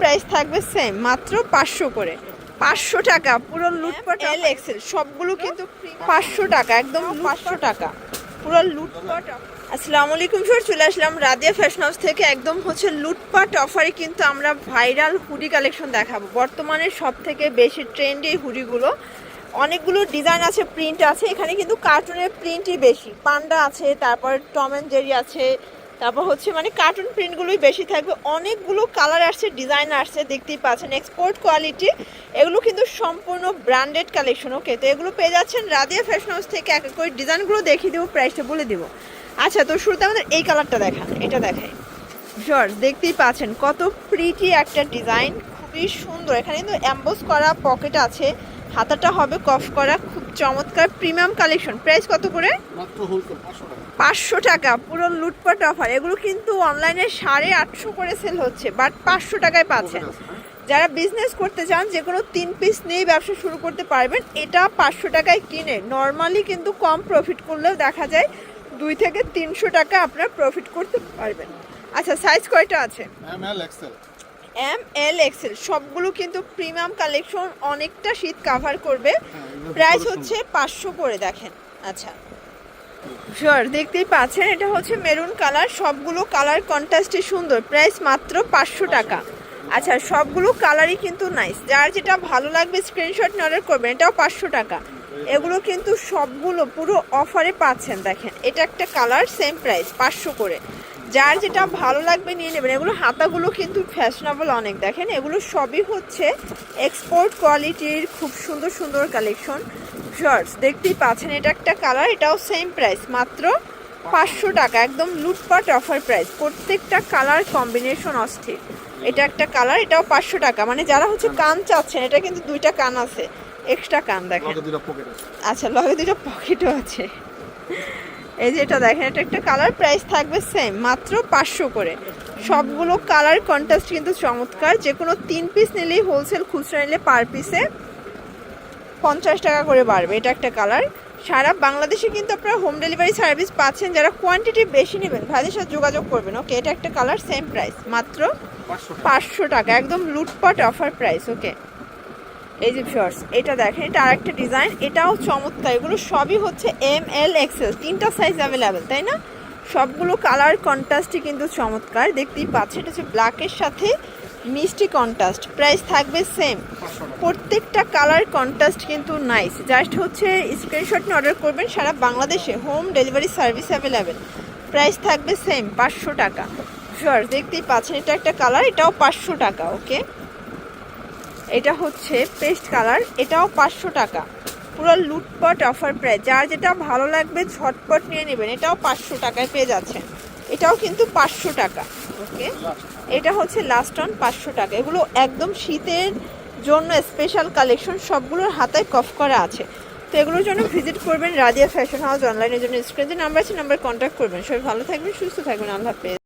Price থাকবে same মাত্র পাঁচশো করে। পাঁচশো টাকা পুরো লুটপাট এল এক্সেল সবগুলো কিন্তু পাঁচশো টাকা একদম পাঁচশো টাকা। পুরো লুটপাট আসসালামু আলাইকুম স্যার চলে আসলাম রাদিয়া ফ্যাশন হাউস থেকে। একদম হচ্ছে লুটপাট অফারে কিন্তু আমরা ভাইরাল হুডি কালেকশন দেখাবো। বর্তমানে সব থেকে বেশি ট্রেন্ডি হুডিগুলো অনেকগুলো ডিজাইন আছে প্রিন্ট আছে। এখানে কিন্তু কার্টুনের প্রিন্টই বেশি। পান্ডা আছে তারপর টম অ্যান্ড জেরি আছে তারপর হচ্ছে মানে কার্টুন প্রিন্টগুলোই বেশি থাকবে। অনেকগুলো কালার আসছে ডিজাইন আসছে, দেখতেই পাচ্ছেন এক্সপোর্ট কোয়ালিটি এগুলো কিন্তু সম্পূর্ণ ব্র্যান্ডেড কালেকশন ওকে তো এগুলো পেয়ে যাচ্ছেন রাদিয়া ফ্যাশন হাউস থেকে এক এক ডিজাইনগুলো দেখিয়ে দেবো প্রাইসটা বলে দেবো। আচ্ছা তো শুরুতে আমাদের এই কালারটা দেখান, এটা দেখাই। জর দেখতেই পাচ্ছেন কত প্রিটি একটা ডিজাইন খুবই সুন্দর। এখানে কিন্তু অ্যাম্বোস করা পকেট আছে। হাতাটা হবে কফ করা খুব চমৎকার প্রিমিয়াম কালেকশন। প্রাইস কত করে? পাঁচশো টাকা। পুরো লুটপাট অফার। এগুলো কিন্তু অনলাইনে সাড়ে আটশো করে সেল হচ্ছে বাট পাঁচশো টাকায় পাচ্ছেন। যারা বিজনেস করতে চান যে কোনো তিন পিস নিয়েই ব্যবসা শুরু করতে পারবেন এটা পাঁচশো টাকায় কিনে। নর্মালি কিন্তু কম প্রফিট করলেও দেখা যায় দুই থেকে তিনশো টাকা আপনার প্রফিট করতে পারবেন। আচ্ছা সাইজ কয়টা আছে? এম এল এক্সেল সবগুলো কিন্তু প্রিমিয়াম কালেকশন অনেকটা শীত কাভার করবে। প্রাইস হচ্ছে পাঁচশো করে দেখেন। আচ্ছা। শিওর দেখতেই পাচ্ছেন এটা হচ্ছে মেরুন কালার সবগুলো কালার কন্ট্রাস্টে সুন্দর প্রাইস মাত্র পাঁচশো টাকা। আচ্ছা সবগুলো কালারই কিন্তু নাইস যার যেটা ভালো লাগবে স্ক্রিনশট নিয়ে অর্ডার করবেন এটাও পাঁচশো টাকা। এগুলো কিন্তু সবগুলো পুরো অফারে পাচ্ছেন দেখেন এটা একটা কালার সেম প্রাইস পাঁচশো করে। যার যেটা ভালো লাগবে নিয়ে নেবেন। এগুলো হাতাগুলো কিন্তু ফ্যাশনেবল অনেক। দেখেন এগুলো সবই হচ্ছে এক্সপোর্ট কোয়ালিটির খুব সুন্দর সুন্দর কালেকশন শর্টস দেখতেই পাচ্ছেন এটা একটা কালার এটাও সেম প্রাইস মাত্র পাঁচশো টাকা একদম লুটপাট অফার প্রাইস প্রত্যেকটা কালার কম্বিনেশন অস্থির। এটা একটা কালার এটাও পাঁচশো টাকা। মানে যারা হচ্ছে কান। চাচ্ছেন এটা কিন্তু দুইটা কান আছে। এক্সট্রা কান দেখেন। আচ্ছা লগে দুটো পকেটও আছে। এই যে এটা দেখেন এটা একটা কালার প্রাইস থাকবে সেম মাত্র পাঁচশো করে। সবগুলো কালার কন্ট্রাস্ট কিন্তু চমৎকার যে কোনো তিন পিস নিলেই হোলসেল খুচরা নিলে পার পিসে পঞ্চাশ টাকা করে বাড়বে এটা একটা কালার সারা বাংলাদেশে কিন্তু আপনারা হোম ডেলিভারি সার্ভিস পাচ্ছেন যারা কোয়ান্টিটি বেশি নেবেন ভাইদের সাথে যোগাযোগ করবেন। ওকে এটা একটা কালার সেম প্রাইস মাত্র পাঁচশো টাকা। পাঁচশো টাকা একদম লুটপাট অফার প্রাইস ওকে এই যে শর্টস এটা দেখেন, এটা আরেকটা ডিজাইন এটাও চমৎকার, এগুলো সবই হচ্ছে এম এল এক্সেল তিনটা সাইজ অ্যাভেলেবেল তাই না? সবগুলো কালার কন্ট্রাস্টই কিন্তু চমৎকার, দেখতেই পাচ্ছেন, এটা হচ্ছে ব্ল্যাকের সাথে মিষ্টি কন্ট্রাস্ট প্রাইস থাকবে সেম প্রত্যেকটা কালার কন্ট্রাস্ট কিন্তু নাইস জাস্ট হচ্ছে স্ক্রিনশট নিয়ে অর্ডার করবেন, সারা বাংলাদেশে home delivery service available price থাকবে সেম পাঁচশো টাকা। শিওর দেখতেই পাচ্ছেন, এটা একটা কালার এটাও পাঁচশো টাকা ওকে এটা হচ্ছে পেস্ট কালার, এটাও পাঁচশো টাকা। পুরো লুটপট অফার প্রাইস। যার যেটা ভালো লাগবে ঝটপট নিয়ে নেবেন। এটাও পাঁচশো টাকায় পেয়ে যাচ্ছেন। এটাও কিন্তু পাঁচশো টাকা। ওকে? এটা হচ্ছে লাস্ট অন পাঁচশো টাকা। এগুলো একদম শীতের জন্য স্পেশাল কালেকশন সবগুলোর হাতায় কফ করা আছে। তো এগুলোর জন্য ভিজিট করবেন রাজিয়া ফ্যাশন হাউস অনলাইনের জন্য। স্ক্রিনে নাম্বার আছে নাম্বার কন্ট্যাক্ট করবেন। সবাই ভালো থাকবেন, সুস্থ থাকবেন। আল্লাহ হাফেজ।